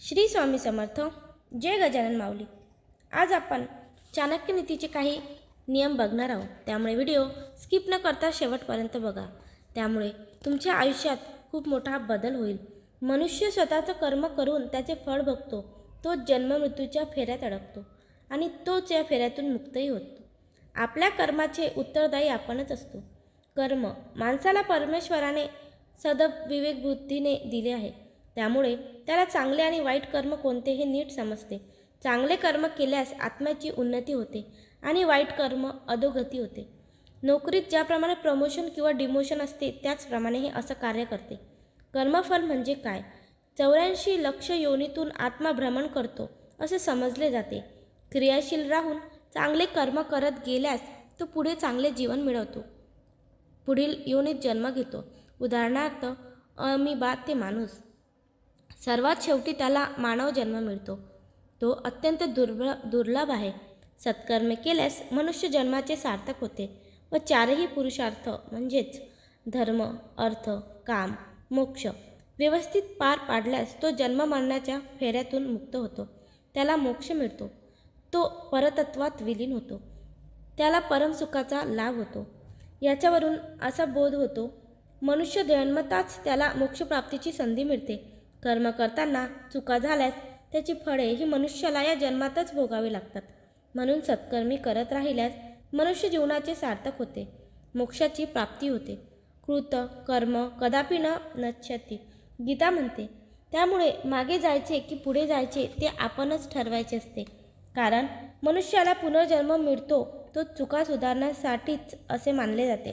श्री स्वामी समर्थ. जय गजानन माऊली. आज आपण चाणक्य नीतीचे काही नियम बघणार आहोत. त्यामुळे व्हिडिओ स्किप न करता शेवटपर्यंत बघा. त्यामुळे तुमच्या आयुष्यात खूप मोठा बदल होईल. मनुष्य स्वतःचं कर्म करून त्याचे फळ बघतो. तो जन्ममृत्यूच्या फेऱ्यात अडकतो आणि तोच या फेऱ्यातून मुक्तही होतो. आपल्या कर्माचे उत्तरदायी आपणच असतो. कर्म माणसाला परमेश्वराने सदव बुद्धीने दिले आहे. त्यामुळे त्याला चांगले आणि वाईट कर्म कोणते हे नीट समजते. चांगले कर्म केल्यास आत्म्याची उन्नती होते आणि वाईट कर्म अधोगती होते. नोकरीत ज्याप्रमाणे प्रमोशन किंवा डिमोशन असते त्याचप्रमाणे हे असं कार्य करते. कर्मफल म्हणजे काय? चौऱ्याऐंशी लक्ष योनीतून आत्मा भ्रमण करतो असे समजले जाते. क्रियाशील राहून चांगले कर्म करत गेल्यास तो पुढे चांगले जीवन मिळवतो. पुढील योनीत जन्म घेतो. उदाहरणार्थ अमिबा ते माणूस. सर्वात शेवटी त्याला मानव जन्म मिळतो. तो अत्यंत दुर्ब दुर्लभ आहे. सत्कर्मे केल्यास मनुष्य जन्माचे सार्थक होते व चारही पुरुषार्थ म्हणजेच धर्म अर्थ काम मोक्ष व्यवस्थित पार पाडल्यास तो जन्म मरणाच्या फेऱ्यातून मुक्त होतो. त्याला मोक्ष मिळतो. तो परतत्वात विलीन होतो. त्याला परमसुखाचा लाभ होतो. याच्यावरून असा बोध होतो मनुष्य जन्मताच त्याला मोक्षप्राप्तीची संधी मिळते. कर्म करताना चुका झाल्यास त्याची फळे ही मनुष्याला या जन्मातच भोगावी लागतात. म्हणून सत्कर्मी करत राहिल्यास मनुष्य जीवनाचे सार्थक होते मोक्षाची प्राप्ती होते. कृत कर्म कदापि न नश्यती. गीता म्हणते त्यामुळे मागे जायचे की पुढे जायचे ते आपणच ठरवायचे असते. कारण मनुष्याला पुनर्जन्म मिळतो तो चुका सुधारण्यासाठीच असे मानले जाते.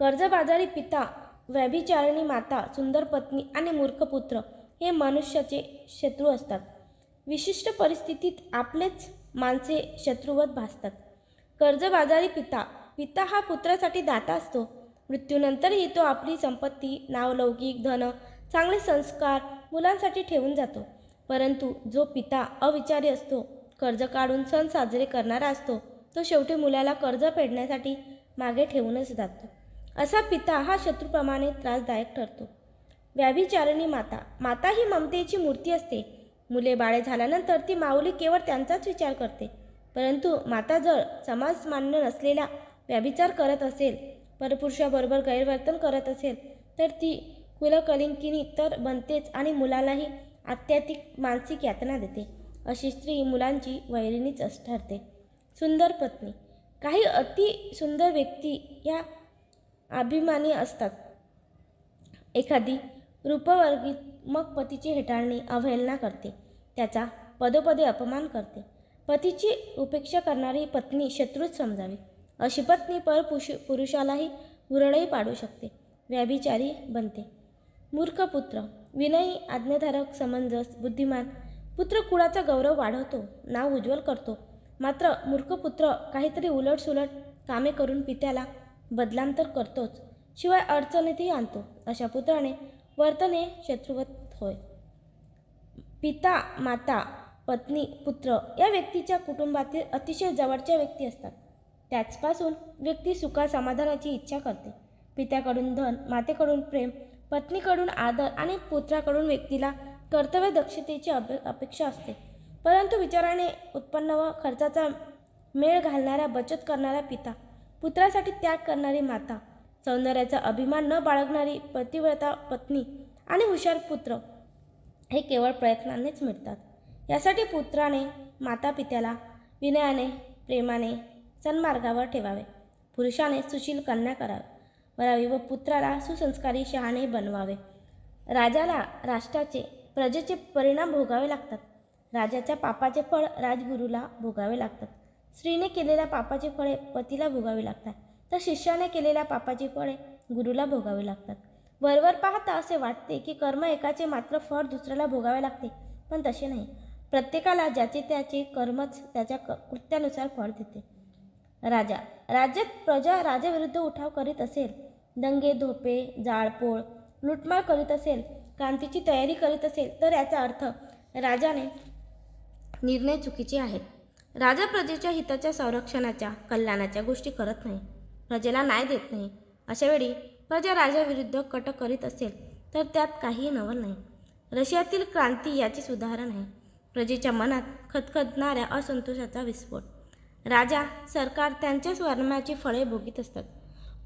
कर्जबाजारी पिता व्यभिचारिणी माता सुंदर पत्नी आणि मूर्ख पुत्र हे मनुष्याचे शत्रू असतात. विशिष्ट परिस्थितीत आपलेच माणसे शत्रुवत भासतात. कर्जबाजारी पिता पिता हा पुत्रासाठी दाता असतो. मृत्यूनंतरही तो आपली संपत्ती नावलौकिक धन चांगले संस्कार मुलांसाठी ठेवून जातो. परंतु जो पिता अविचारी असतो कर्ज काढून सण साजरे करणारा असतो तो शेवटी मुलाला कर्ज फेडण्यासाठी मागे ठेवूनच जातो. असा पिता हा शत्रूप्रमाणे त्रासदायक ठरतो. व्याभिचारिणी माता. माता ही ममतेची मूर्ती असते. मुले बाळे झाल्यानंतर ती माऊली केवळ त्यांचाच विचार करते. परंतु माता जर समाज मान्य नसलेला व्याभिचार करत असेल परपुरुषाबरोबर गैरवर्तन करत असेल तर ती कुलकलिंकिनी तर बनतेच आणि मुलालाही अत्याधिक मानसिक यातना देते. अशी स्त्री मुलांची वैरिणीच ठरते. सुंदर पत्नी. काही अति सुंदर व्यक्ती या अभिमानी असतात. एखादी रूपवर्गीत मग पतीची हेटाळणी अवहेलना करते. त्याचा पदोपदे अपमान करते. पतीची उपेक्षा करणारी पत्नी शत्रूच समजावी. अशी पत्नी परपुषु पुरुषालाही हुरळही पाडू शकते. व्याभिचारी बनते. मूर्ख पुत्र. विनयी आज्ञाधारक समंजस बुद्धिमान. पुत्र कुळाचा गौरव वाढवतो. नाव उज्ज्वल करतो. मात्र मूर्ख पुत्र काहीतरी उलटसुलट कामे करून पित्याला बदलांतर करतोच. शिवाय अडचणीतही आणतो. अशा पुत्राने वर्तने शत्रुवत होय. पिता माता पत्नी पुत्र या व्यक्तीच्या कुटुंबातील अतिशय जवळच्या व्यक्ती असतात. त्याचपासून व्यक्ती सुखा समाधानाची इच्छा करते. पित्याकडून धन मातेकडून प्रेम पत्नीकडून आदर आणि पुत्राकडून व्यक्तीला कर्तव्य दक्षतेची अपे अपेक्षा असते. परंतु विचाराने उत्पन्न व खर्चाचा मेळ घालणाऱ्या बचत करणारा पिता पुत्रासाठी त्याग करणारी माता सौंदर्याचा अभिमान न बाळगणारी पतिव्रता पत्नी आणि हुशार पुत्र हे केवळ प्रयत्नानेच मिळतात यासाठी पुत्राने माता पित्याला विनयाने प्रेमाने सन्मार्गावर ठेवावे. पुरुषाने सुशील कन्या करावे. करावी व पुत्राला सुसंस्कारी शहाणे बनवावे. राजाला राष्ट्राचे प्रजेचे परिणाम भोगावे लागतात. राजाच्या पापाचे फळ राजगुरूला भोगावे लागतात. स्त्रीने केलेल्या पापाची फळे पतीला भोगावी लागतात. तर शिष्याने केलेल्या पापाची फळे गुरुला भोगावी लागतात. वरवर पाहता असे वाटते की कर्म एकाचे मात्र फळ दुसऱ्याला भोगावे लागते पण तसे नाही. प्रत्येकाला ज्याचे त्याचे कर्मच त्याच्या क कृत्यानुसार फळ देते. राजा राज्यात प्रजा राजाविरुद्ध उठाव करीत असेल दंगे धोपे जाळपोळ लुटमार करीत असेल क्रांतीची तयारी करीत असेल तर याचा अर्थ राजाने निर्णय चुकीचे आहेत. राजा प्रजेच्या हिताच्या संरक्षणाच्या कल्याणाच्या गोष्टी करत नाही. प्रजेला न्याय देत नाही. अशा वेळी प्रजा राजाविरुद्ध कटक करीत असेल तर त्यात काहीही नवल नाही. रशियातील क्रांती याचेच उदाहरण आहे. प्रजेच्या मनात खतखतणाऱ्या असंतोषाचा विस्फोट. राजा सरकार त्यांच्याच स्वर्माची फळे भोगीत असतात.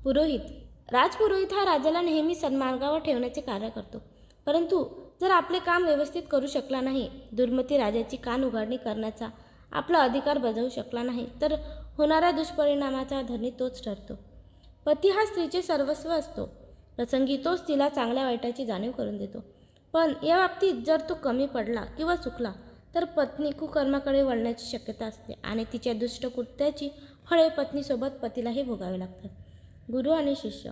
पुरोहित राजपुरोहित हा राजाला नेहमी सन्मार्गावर ठेवण्याचे कार्य करतो. परंतु जर आपले काम व्यवस्थित करू शकला नाही दुर्मती राजाची कान उघडणी करण्याचा आपला अधिकार बजावू शकला नाही तर होणाऱ्या दुष्परिणामाचा धनी तोच ठरतो. पती हा स्त्रीचे सर्वस्व असतो. प्रसंगी तोच तिला चांगल्या वाईटाची जाणीव करून देतो. पण या बाबतीत जर तो कमी पडला किंवा चुकला तर पत्नी कुकर्माकडे वळण्याची शक्यता असते आणि तिच्या दुष्ट कृत्याची फळे पत्नीसोबत पतीलाही भोगावे लागतात. गुरु आणि शिष्य.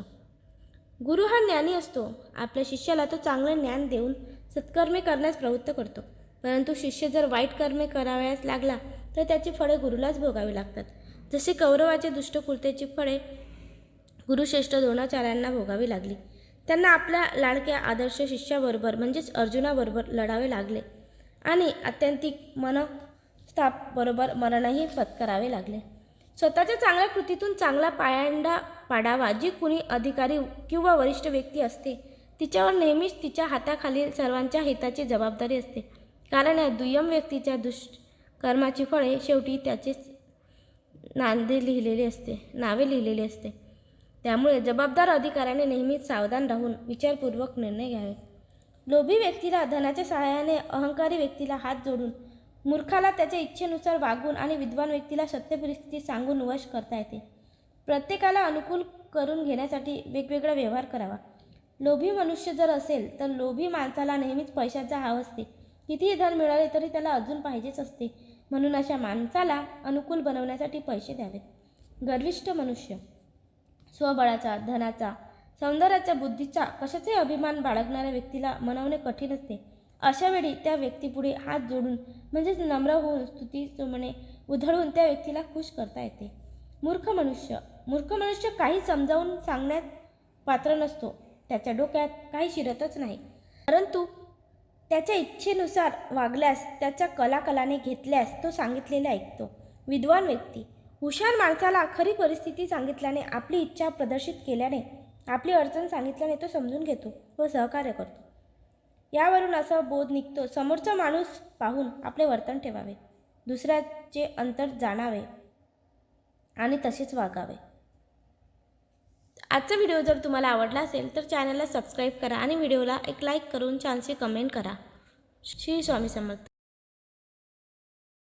गुरु हा ज्ञानी असतो. आपल्या शिष्याला तो चांगलं ज्ञान देऊन सत्कर्मे करण्यास प्रवृत्त करतो. परंतु शिष्य जर वाईट कर्मे करावयास लागला तर त्याची फळे गुरुलाच भोगावी लागतात. जसे कौरवाचे दुष्टकुलतेची फळे गुरुश्रेष्ठ द्रोणाचार्यांना भोगावी लागली त्यांना आपल्या लाडक्या आदर्श शिष्याबरोबर म्हणजेच अर्जुनाबरोबर लढावे लागले आणि आत्यंतिक मनस्ताप बरोबर मरणही पत्करावे लागले. स्वतःच्या चांगल्या कृतीतून चांगला पायंडा पाडावा जी कुणी अधिकारी किंवा वरिष्ठ व्यक्ती असते तिच्यावर नेहमीच तिच्या हाताखालील सर्वांच्या हिताची जबाबदारी असते. कारण या दुय्यम व्यक्तीच्या दुष्कर्माची फळे शेवटी त्याचेच नांदे लिहिलेले असते नावे लिहिलेली असते. त्यामुळे जबाबदार अधिकाऱ्याने नेहमीच सावधान राहून विचारपूर्वक निर्णय घ्यावे. लोभी व्यक्तीला धनाच्या सहाय्याने अहंकारी व्यक्तीला हात जोडून मूर्खाला त्याच्या इच्छेनुसार वागून आणि विद्वान व्यक्तीला सत्य परिस्थिती सांगून वश करता येते. प्रत्येकाला अनुकूल करून घेण्यासाठी वेगवेगळा व्यवहार करावा. लोभी मनुष्य जर असेल तर लोभी माणसाला नेहमीच पैशाचा हाव असते. कितीही धन मिळाले तरी त्याला अजून पाहिजेच असते. म्हणून अशा माणसाला अनुकूल बनवण्यासाठी पैसे द्यावे गर्विष्ठ मनुष्य. स्वबळाचा धनाचा सौंदर्याच्या बुद्धीचा कशाचाही अभिमान बाळगणाऱ्या व्यक्तीला मनवणे कठीण असते. अशावेळी त्या व्यक्तीपुढे हात जोडून म्हणजेच नम्र होऊन स्तुती चुमणे उधळून त्या व्यक्तीला खुश करता येते. मूर्ख मनुष्य. मूर्ख मनुष्य काही समजावून सांगण्यात पात्र नसतो. त्याच्या डोक्यात काही शिरतच नाही. परंतु त्याच्या इच्छेनुसार वागल्यास त्याच्या कलाकलाने घेतल्यास तो सांगितलेले ऐकतो. विद्वान व्यक्ती. हुशार माणसाला खरी परिस्थिती सांगितल्याने आपली इच्छा प्रदर्शित केल्याने आपली अडचण सांगितल्याने तो समजून घेतो व सहकार्य करतो. यावरून असा बोध निघतो समोरचा माणूस पाहून आपले वर्तन ठेवावे. दुसऱ्याचे अंतर जाणावे आणि तसेच वागावे. आजचा व्हिडिओ जर तुम्हाला आवडला असेल तर चॅनलला सबस्क्राईब करा आणि व्हिडिओला एक लाईक करून छानसे कमेंट करा. श्री स्वामी समर्थ.